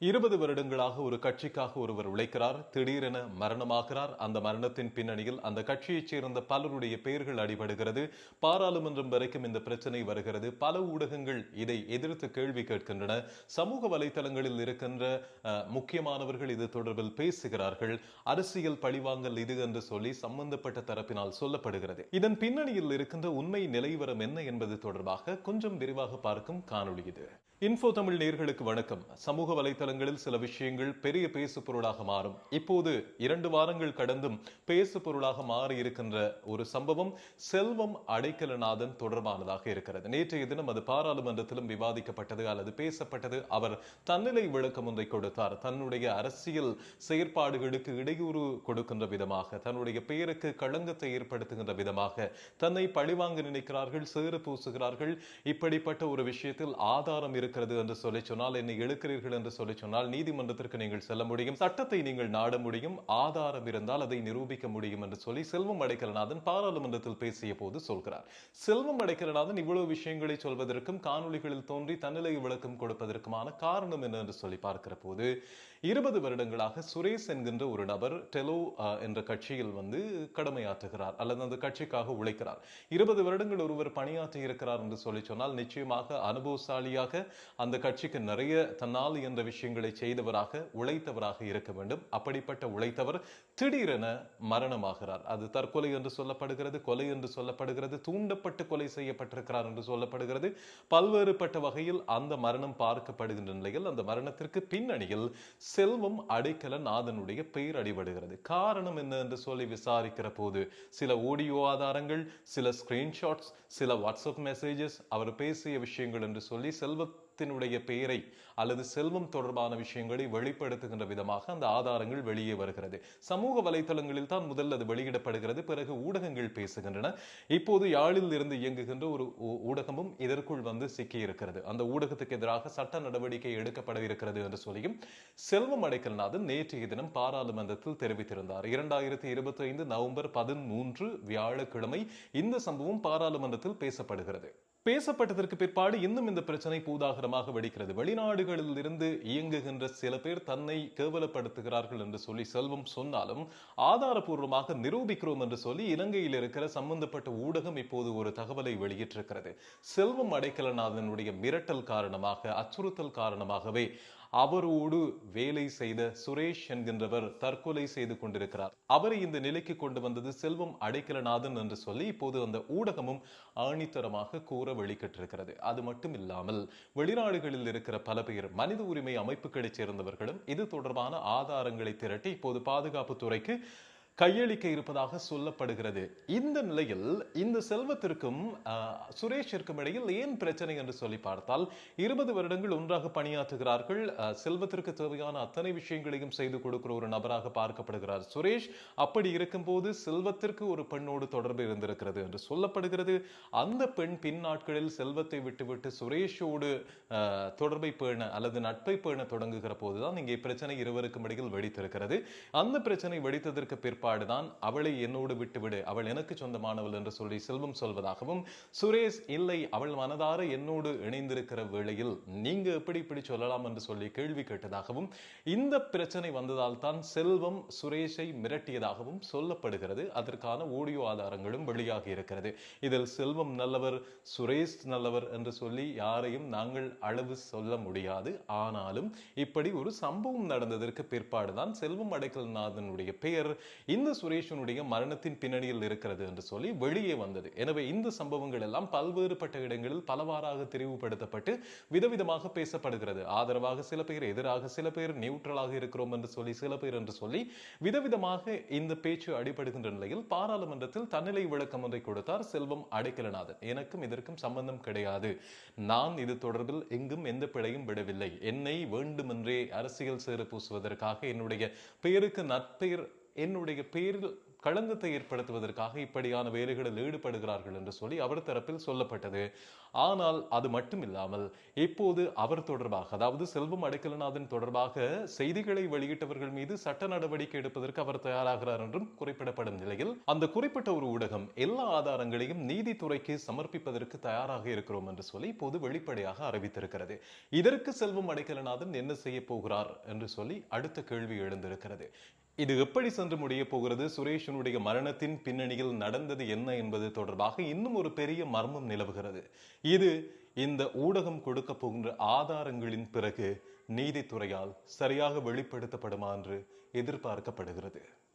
இருபது வருடங்களாக ஒரு கட்சிக்காக ஒருவர் உழைக்கிறார். திடீரென மரணமாகிறார். அந்த மரணத்தின் பின்னணியில் அந்த கட்சியைச் சேர்ந்த பலருடைய பெயர்கள் அடிபடுகிறது. பாராளுமன்றம் வரைக்கும் இந்த பிரச்சனை வருகிறது. பல ஊடகங்கள் இதை எதிர்த்து கேள்வி கேட்கின்றன. சமூக வலைதளங்களில் இருக்கின்ற அஹ், முக்கியமானவர்கள் இது தொடர்பில் பேசுகிறார்கள். அரசியல் பழிவாங்கல் இது என்று சொல்லி சம்பந்தப்பட்ட தரப்பினால் சொல்லப்படுகிறது. இதன் பின்னணியில் இருக்கின்ற உண்மை நிலைவரம் என்ன என்பது தொடர்பாக கொஞ்சம் விரிவாக பார்க்கும் காணொளி இது. இன்ஃபோ தமிழ் நேர்களுக்கு வணக்கம். சமூக வலைதளங்களில் சில விஷயங்கள் பெரிய பேசு பொருளாக மாறும். இப்போது இரண்டு வாரங்கள் கடந்தும் பேசு பொருளாக மாறி இருக்கின்ற ஒரு சம்பவம் செல்வம் அடைக்கலநாதன் தொடர்பானதாக இருக்கிறது. நேற்றைய தினம் அது பாராளுமன்றத்திலும் விவாதிக்கப்பட்டது அல்லது பேசப்பட்டது. அவர் தன்னிலை விளக்கம் ஒன்றை கொடுத்தார். தன்னுடைய அரசியல் செயற்பாடுகளுக்கு இடையூறு கொடுக்கின்ற விதமாக தன்னுடைய பெயருக்கு களங்கத்தை ஏற்படுத்துகின்ற விதமாக தன்னை பழிவாங்க நினைக்கிறார்கள் சேறு பூசுகிறார்கள். இப்படிப்பட்ட ஒரு விஷயத்தில் ஆதாரம் இருக்கிறது என்று சொல்லி சொன்னால் என்னை எழுக்கிறீர்கள் என்று சொல்லி சொன்னால் நீதிமன்றத்திற்கு நீங்கள் செல்ல முடியும். சட்டத்தை நீங்கள் நாட முடியும். ஆதாரம் இருந்தால் அதை நிரூபிக்க முடியும் என்று சொல்லி செல்வம் அடைக்கலநாதன் பாராளுமன்றத்தில் பேசிய போது சொல்கிறார். செல்வம் அடைக்கலநாதன் இவ்வளவு விஷயங்களை சொல்வதற்கும் காணொலிகளில் தோன்றி தன்னிலை விளக்கம் கொடுப்பதற்குமான காரணம் என்ன என்று சொல்லி பார்க்கிற போது இருபது வருடங்களாக சுரேஷ் என்கின்ற ஒரு நபர் டெலோ என்ற கட்சியில் வந்து கடமையாற்றுகிறார் அல்லது அந்த கட்சிக்காக உழைக்கிறார். இருபது வருடங்கள் ஒருவர் பணியாற்றி இருக்கிறார் என்று சொல்லி சொன்னால் நிச்சயமாக அனுபவசாலியாக அந்த கட்சிக்கு நிறைய தன்னால் என்ற விஷயங்களை செய்தவராக உழைத்தவராக இருக்க வேண்டும். அப்படிப்பட்ட உழைத்தவர் திடீரென மரணமாகிறார். அது தற்கொலை என்று சொல்லப்படுகிறது கொலை என்று சொல்லப்படுகிறது தூண்டப்பட்டு கொலை செய்யப்பட்டிருக்கிறார் என்று சொல்லப்படுகிறது. பல்வேறுபட்ட வகையில் அந்த மரணம் பார்க்கப்படுகின்ற நிலையில் அந்த மரணத்திற்கு பின்னணியில் செல்வம் அடைக்கல நாதனுடைய பெயர் அடிபடுகிறது. காரணம் என்ன என்று சொல்லி விசாரிக்கிற போது சில ஆடியோ ஆதாரங்கள் சில ஸ்கிரீன்ஷாட்ஸ் சில வாட்ஸ்அப் மெசேஜஸ் அவர் பேசிய விஷயங்கள் என்று சொல்லி செல்வத்தினுடைய பெயரை அல்லது செல்வம் தொடர்பான விஷயங்களை வெளிப்படுத்துகின்ற விதமாக அந்த ஆதாரங்கள் வெளியே வருகிறது. சமூக வலைத்தளங்களில் தான் முதல்ல அது வெளியிடப்படுகிறது. பிறகு ஊடகங்கள் பேசுகின்றன. இப்போது யாழில் இருந்து இயங்குகின்ற ஒரு ஊ- ஊடகமும் இதற்குள் வந்து சிக்கியிருக்கிறது அந்த ஊடகத்துக்கு எதிராக சட்ட நடவடிக்கை எடுக்கப்பட இருக்கிறது என்று சொல்லியும் செல்வம் அடைக்கல்நாதன் நேற்றைய தினம் பாராளுமன்றத்தில் தெரிவித்திருந்தார். இரண்டாயிரத்தி இருபத்தி ஐந்து நவம்பர் பதிமூன்று வியாழக்கிழமை இந்த சம்பவம் பாராளுமன்றத்தில் பேசப்படுகிறது. பேசப்பட்டதற்கு பிற்பாடு இன்னும் இந்த பிரச்சனை பூதாகரமாக வெடிக்கிறது. வெளிநாடுகளில் இருந்து இயங்குகின்ற சில பேர் தன்னை கேவலப்படுத்துகிறார்கள் என்று சொல்லி செல்வம் சொன்னாலும் ஆதாரபூர்வமாக நிரூபிக்கிறோம் என்று சொல்லி இலங்கையில் இருக்கிற சம்பந்தப்பட்ட ஊடகம் இப்போது ஒரு தகவலை வெளியிட்டிருக்கிறது. செல்வம் அடைக்கலநாதனுடைய மிரட்டல் காரணமாக அச்சுறுத்தல் காரணமாகவே அவரோடு வேலை செய்த சுரேஷ் என்கின்றவர் தற்கொலை செய்து கொண்டிருக்கிறார். அவரை இந்த நிலைக்கு கொண்டு வந்தது செல்வம் அடைக்கலநாதன் என்று சொல்லி இப்போது அந்த ஊடகமும் ஆணித்தரமாக கூற வெளிக்கிட்டிருக்கிறது. அது மட்டும் இல்லாமல் வெளிநாடுகளில் இருக்கிற பல பேர் மனித உரிமை அமைப்புகளைச் சேர்ந்தவர்களும் இது தொடர்பான ஆதாரங்களை திரட்டி இப்போது பாதுகாப்பு துறைக்கு கையளிக்க இருப்பதாக சொல்லப்படுகிறது. இந்த நிலையில் இந்த செல்வத்திற்கும் சுரேஷிற்கும் இடையில் ஏன் பிரச்சனை என்று சொல்லி பார்த்தால் இருபது வருடங்கள் ஒன்றாக பணியாற்றுகிறார்கள். செல்வத்திற்கு தேவையான அத்தனை விஷயங்களையும் செய்து கொடுக்கிற ஒரு நபராக பார்க்கப்படுகிறார் சுரேஷ். அப்படி இருக்கும்போது செல்வத்திற்கு ஒரு பெண்ணோடு தொடர்பு இருந்திருக்கிறது என்று சொல்லப்படுகிறது. அந்த பெண் பின் நாட்களில் செல்வத்தை விட்டுவிட்டு சுரேஷோடு தொடர்பை பேண அல்லது நட்பை பேண தொடங்குகிற போதுதான் இங்கே பிரச்சனை இருவருக்கும் இடையில் வெடித்திருக்கிறது. அந்த பிரச்சனை வெடித்ததற்கு பிற்பாடுதான் அவளை என்னோடு விட்டுவிடு. அவள் எனக்கு சொந்தமானவள் என்று சொல்லி செல்வம் சொல்வதாகவும் சுரேஷ் இல்லை அவள் மனதார என்னோடு இணைந்திருக்கிற வேளையில் நீங்க எப்படி இப்படி சொல்லலாம் என்று சொல்லி கேள்வி கேட்டதாகவும் இந்த பிரச்சனை வந்ததால் தான் செல்வம் சுரேஷை மிரட்டியதாகவும் சொல்லப்படுகிறது. அதற்கான ஆடியோ ஆதாரங்களும் வெளியாகி இருக்கிறது. இதில் செல்வம் நல்லவர் சுரேஷ் நல்லவர் என்று சொல்லி யாரையும் நாங்கள் அளவு சொல்ல முடியாது. ஆனாலும் இப்படி ஒரு சம்பவம் நடந்ததற்கு பிற்பாடுதான் செல்வம் அடைக்கல்நாதனுடைய பெயர் இந்த சுரேஷனுடைய மரணத்தின் பின்னணியில் இருக்கிறது என்று சொல்லி வெளியே வந்தது. எனவே இந்த சம்பவங்கள் எல்லாம் பல்வேறுபட்ட இடங்களில் பலவாறாக தெரிவுபடுத்தப்பட்டு விதவிதமாக பேசப்படுகிறது. ஆதரவாக சில பேர் எதிராக சில பேர் நியூட்ரலாக இருக்கிறோம் என்று சொல்லி சில பேர் என்று சொல்லி விதவிதமாக இந்த பேச்சு அடிபடுகின்ற நிலையில் பாராளுமன்றத்தில் தன்னிலை விளக்கம் ஒன்றை கொடுத்தார் செல்வம் அடைக்கலநாதன். எனக்கும் இதற்கும் சம்பந்தம் கிடையாது. நான் இது தொடர்பில் எங்கும் எந்த பிழையும் விடவில்லை. என்னை வேண்டுமென்றே அரசியல் சேறு பூசுவதற்காக என்னுடைய பெயருக்கு நற்பெயர் என்னுடைய பெயரில் களங்கத்தை ஏற்படுத்துவதற்காக இப்படியான வேலைகளில் ஈடுபடுகிறார்கள் என்று சொல்லி அவர் தரப்பில் சொல்லப்பட்டது. ஆனால் அது மட்டும் இல்லாமல் இப்போது அவர் தொடர்பாக அதாவது செல்வம் அடைக்கலநாதன் தொடர்பாக செய்திகளை வெளியிட்டவர்கள் மீது சட்ட நடவடிக்கை எடுப்பதற்கு அவர் தயாராகிறார் என்றும் குறிப்பிடப்படும் நிலையில் அந்த குறிப்பிட்ட ஒரு ஊடகம் எல்லா ஆதாரங்களையும் நீதித்துறைக்கு சமர்ப்பிப்பதற்கு தயாராக இருக்கிறோம் என்று சொல்லி இப்போது வெளிப்படையாக அறிவித்திருக்கிறது. இதற்கு செல்வம் அடைக்கலநாதன் என்ன செய்ய போகிறார் என்று சொல்லி அடுத்த கேள்வி எழுந்திருக்கிறது. இது எப்படி சென்று முடிய போகிறது? சுரேஷனுடைய மரணத்தின் பின்னணியில் நடந்தது என்ன என்பது தொடர்பாக இன்னும் ஒரு பெரிய மர்மம் நிலவுகிறது. இது இந்த ஊடகம் கொடுக்க போகின்ற ஆதாரங்களின் பிறகு நீதித்துறையால் சரியாக வெளிப்படுத்தப்படுமா என்று எதிர்பார்க்கப்படுகிறது.